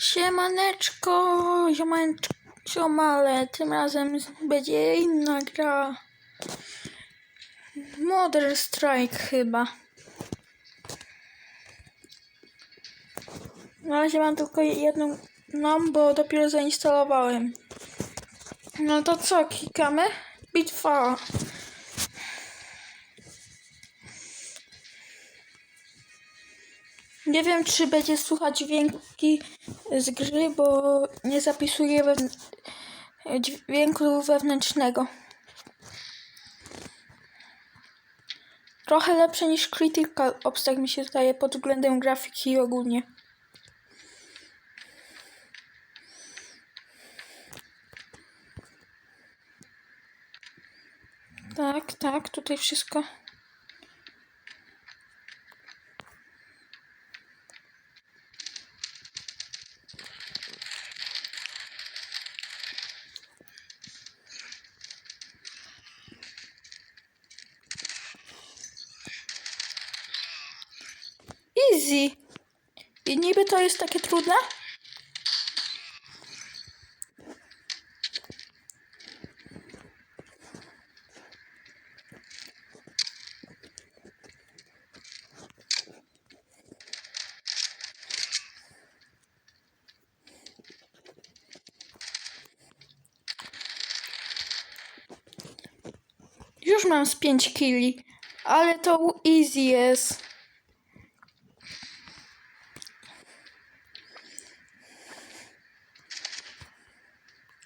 Siemaneczko, siemaneczko, siomale, tym razem będzie inna gra. Modern Strike chyba. Na razie mam tylko jedną, no bo dopiero zainstalowałem. No to co, klikamy? Bitwa. Nie wiem, czy będzie słuchać dźwięki z gry, bo nie zapisuję dźwięku wewnętrznego. Trochę lepsze niż Critical Ops, tak mi się zdaje, pod względem grafiki ogólnie. Tak, tak, tutaj wszystko. Easy. I niby to jest takie trudne? Już mam z 5 killi, ale to easy jest.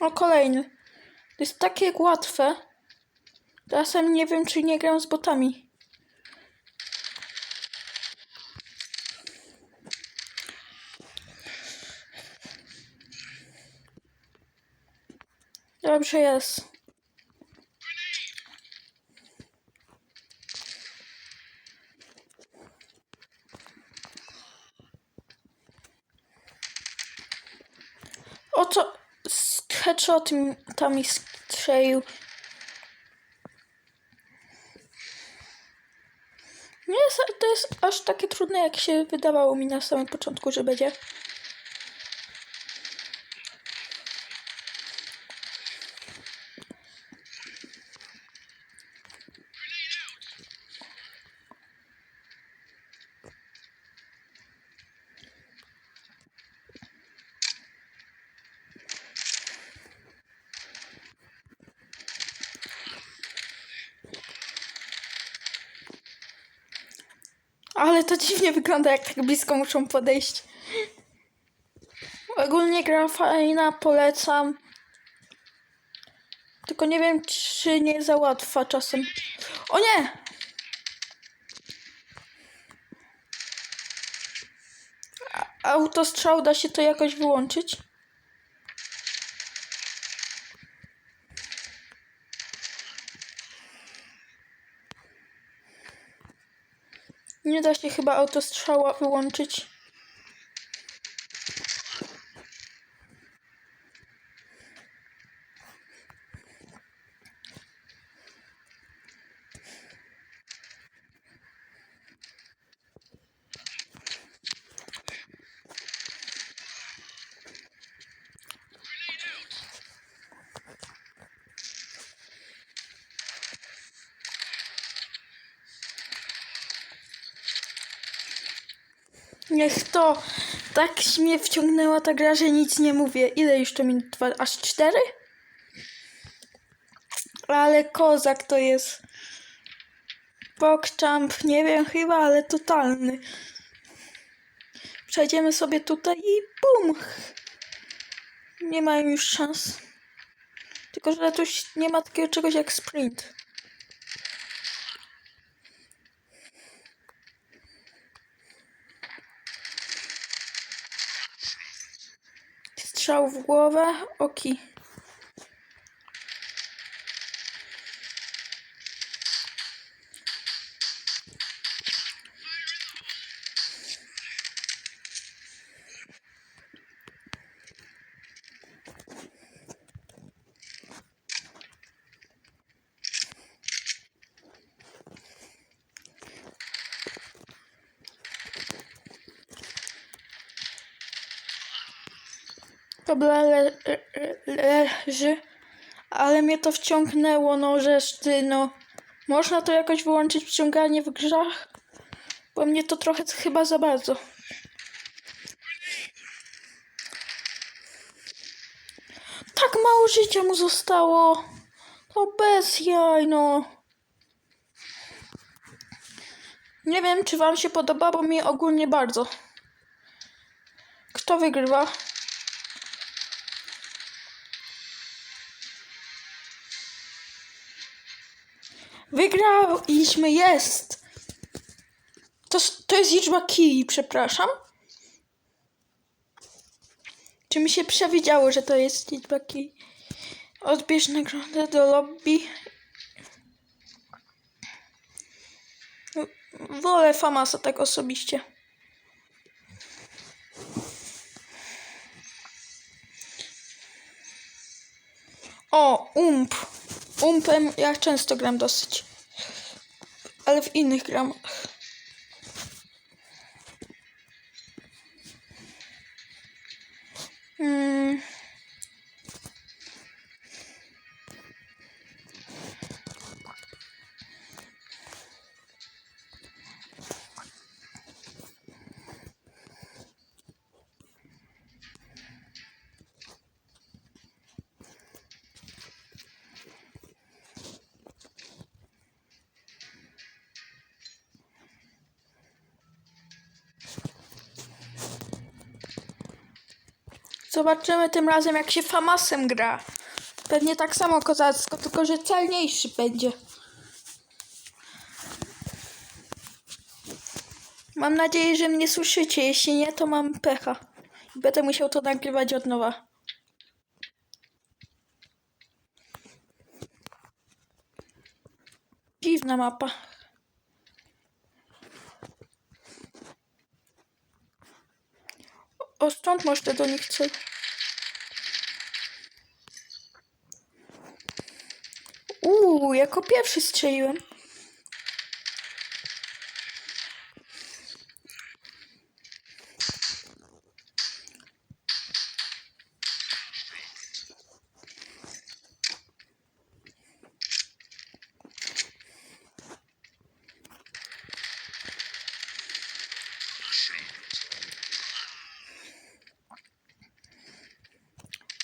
O, kolejny. To jest takie łatwe. Czasem nie wiem, czy nie gram z botami. Dobrze jest. O co? Headshot mi- tam mi strzelił. Nie to jest aż takie trudne, jak się wydawało mi na samym początku, że będzie. Ale to dziwnie wygląda, jak tak blisko muszą podejść. Ogólnie gra fajna, polecam. Tylko nie wiem, czy nie za łatwa czasem. O nie! Autostrzał da się to jakoś wyłączyć? Nie da się chyba autostrzała wyłączyć. Niech to. Tak mnie wciągnęła ta gra, że nic nie mówię. Ile już to minut? Aż cztery? Ale kozak to jest. Pogchamp, nie wiem chyba, ale totalny. Przejdziemy sobie tutaj i bum! Nie mają już szans. Tylko, że tu nie ma takiego czegoś jak sprint. Strzał w głowę, oki. Dobra, le, le, leży. Ale mnie to wciągnęło, no żeż ty, no. Można to jakoś wyłączyć wciąganie w grach? Bo mnie to trochę chyba za bardzo. Tak mało życia mu zostało. To bez jaj, no. Nie wiem, czy wam się podoba, bo mi ogólnie bardzo. Kto wygrywa? Wygraliśmy, jest! To, to jest liczba kij, przepraszam. Czy mi się przewidziało, że to jest liczba kij? Odbierz nagrodę do lobby. Wolę Famasa tak osobiście. O, ump. Umpem ja często gram dosyć. Ale w innych gramach. Zobaczymy tym razem, jak się Famasem gra. Pewnie tak samo kozacko, tylko że celniejszy będzie. Mam nadzieję, że mnie słyszycie. Jeśli nie, to mam pecha. Będę musiał to nagrywać od nowa. Dziwna mapa. O, stąd można do nich cel. Jako pierwszy strzeliłem.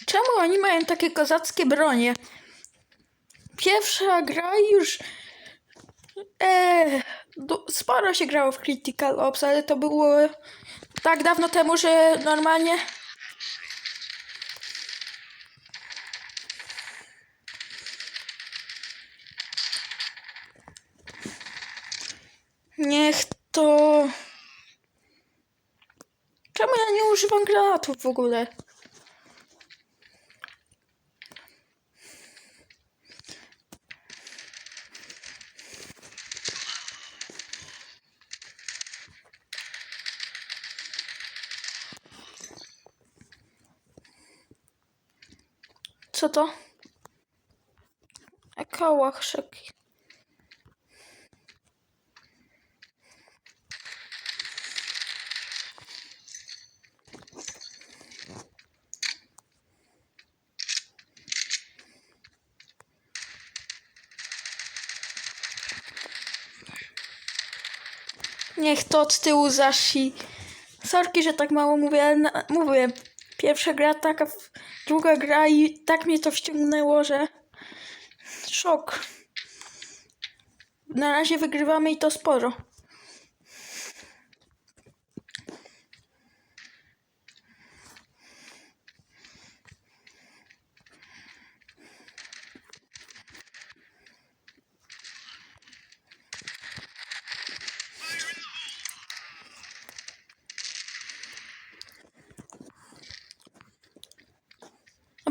Czemu oni mają takie kozackie bronie? Pierwsza gra już. Eee, du- sporo się grało w Critical Ops, ale to było tak dawno temu, że normalnie. Niech to. Czemu ja nie używam granatów w ogóle? Co to? Kałach szeki. Niech to od tyłu zasi. Sorki, że tak mało mówię, ale na, mówię. Pierwsza gra taka, druga gra i tak mnie to wciągnęło, że szok. Na razie wygrywamy i to sporo.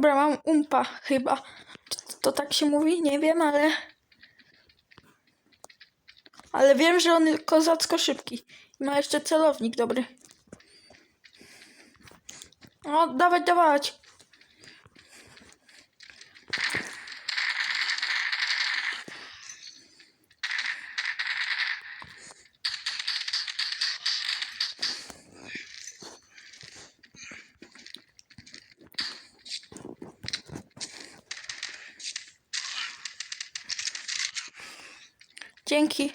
Dobra, mam umpa chyba. To, to tak się mówi? Nie wiem, ale... Ale wiem, że on kozacko szybki. I ma jeszcze celownik dobry. O, dawać, dawać. Dzięki.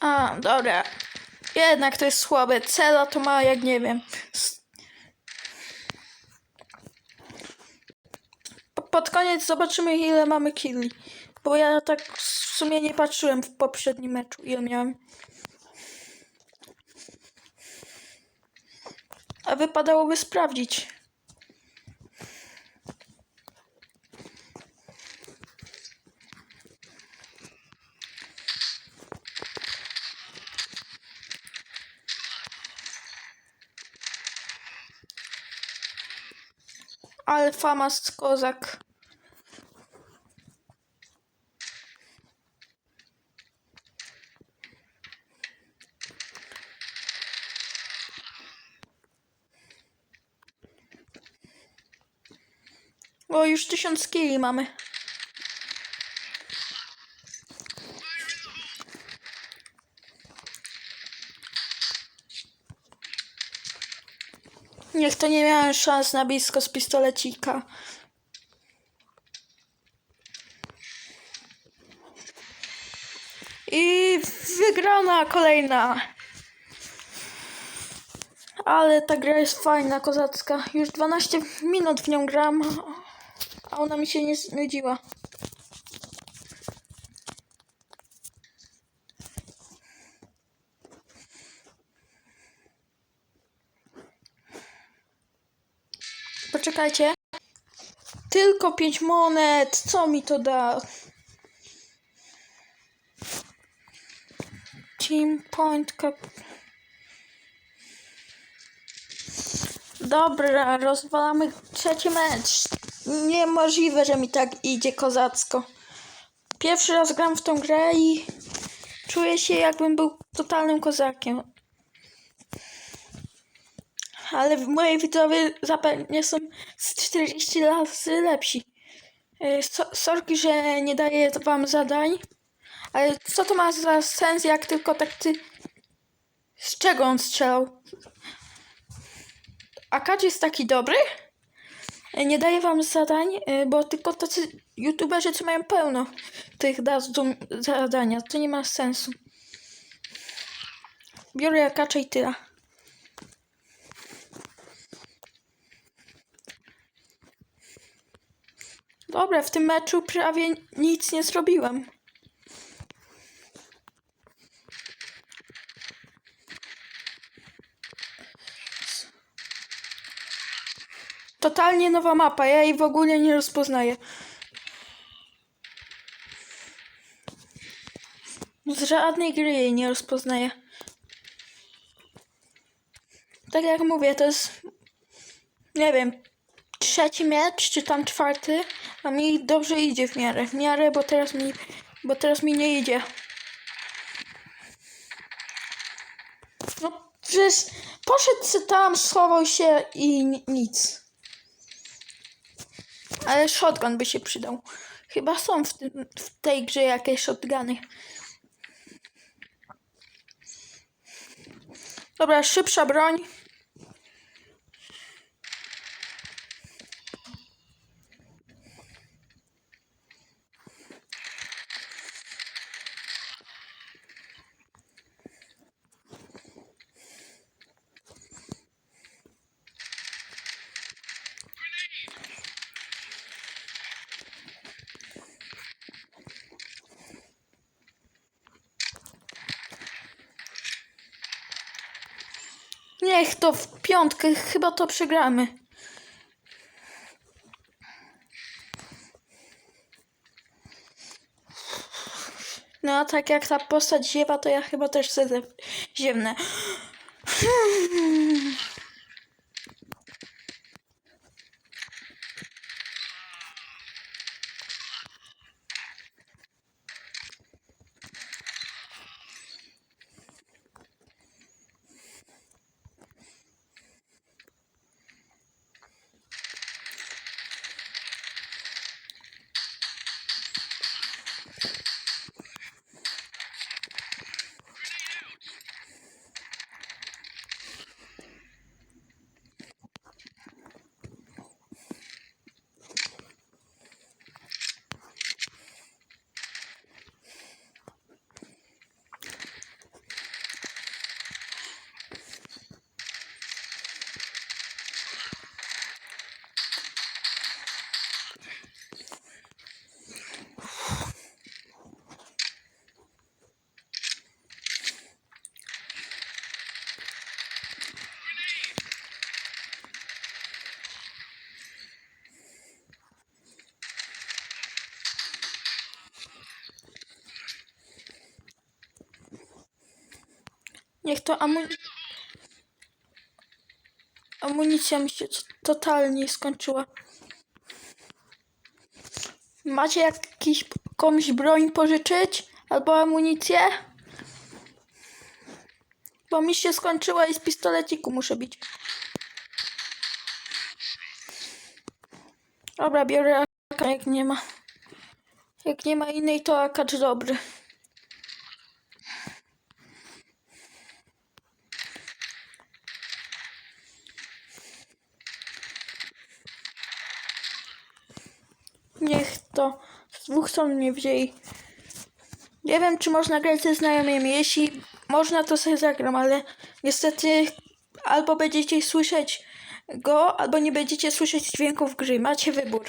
A, dobra. Jednak to jest słabe. Cela to ma, jak nie wiem. Pod koniec zobaczymy, ile mamy killi. Bo ja tak w sumie nie patrzyłem w poprzednim meczu, ile miałem. A wypadałoby sprawdzić. Alfa mast kozak. O, już tysiąc kili mamy. Niech to nie miałem szans na blisko z pistolecika. I wygrana kolejna. Ale ta gra jest fajna, kozacka. Już 12 minut w nią gram, a ona mi się nie znudziła. Poczekajcie. Tylko 5 monet. Co mi to da? Team Point Cup. Dobra, rozwalamy trzeci mecz. Niemożliwe, że mi tak idzie kozacko. Pierwszy raz gram w tą grę i czuję się jakbym był totalnym kozakiem. Ale moi widzowie zapewne są z 40 razy lepsi. E, So, sorki, że nie daję wam zadań, ale co to ma za sens, jak tylko tak ty... Z czego on strzelał? Akadż jest taki dobry? E, Nie daję wam zadań, e, bo tylko tacy youtuberzy, co mają pełno tych dadzą zadania. To nie ma sensu. Biorę akacza i tyle. Dobra, w tym meczu prawie nic nie zrobiłem. Totalnie nowa mapa, ja jej w ogóle nie rozpoznaję. Z żadnej gry jej nie rozpoznaję. Tak jak mówię, to jest, nie wiem, trzeci mecz, czy tam czwarty, a mi dobrze idzie w miarę, w miarę, bo teraz mi, bo teraz mi nie idzie. No, przecież poszedł se tam, schował się i ni- nic. Ale shotgun by się przydał. Chyba są w, tym, w tej grze jakieś shotguny. Dobra, szybsza broń. Niech to w piątkę, chyba to przegramy. No a tak jak ta postać ziewa, to ja chyba też ziewnę. Niech to amu... amunicja mi się totalnie skończyła. Macie jakiś, jakąś broń pożyczyć? Albo amunicję? Bo mi się skończyła i z pistoleciku muszę bić. Dobra, biorę AK, jak nie ma. Jak nie ma innej, to akacz dobry. Niech to z dwóch stron mnie wzięli. Nie wiem, czy można grać ze znajomymi. Jeśli można, to sobie zagram, ale niestety albo będziecie słyszeć go, albo nie będziecie słyszeć dźwięków gry. Macie wybór.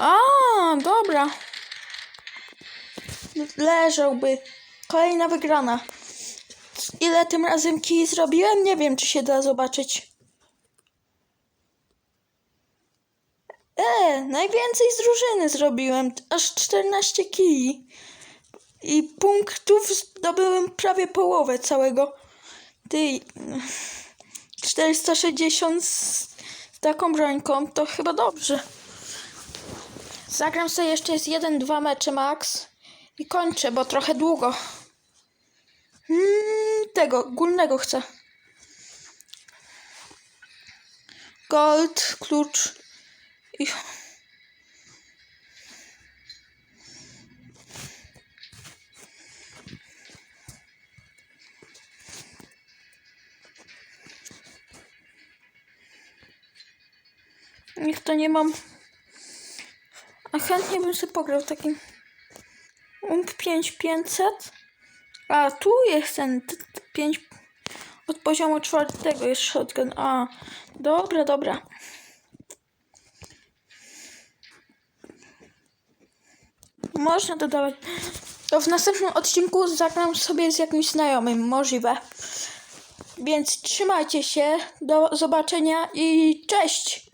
A, dobra. Leżałby. Kolejna wygrana. Ile tym razem kij zrobiłem? Nie wiem, czy się da zobaczyć. E, najwięcej z drużyny zrobiłem. Aż 14 kij. I punktów zdobyłem prawie połowę całego. Ty. 460 z, taką brońką to chyba dobrze. Zagram sobie jeszcze z 1-2 mecze max i kończę, bo trochę długo. Hmm, tego, górnego chcę. Gold, klucz i... Niech to nie mam chętnie bym sobie pograł takim UMP 5500. A tu jest ten 5 od poziomu czwartego jest shotgun. A, dobra, dobra. Można dodawać. To w następnym odcinku zagram sobie z jakimś znajomym, możliwe. Więc trzymajcie się, do zobaczenia i cześć!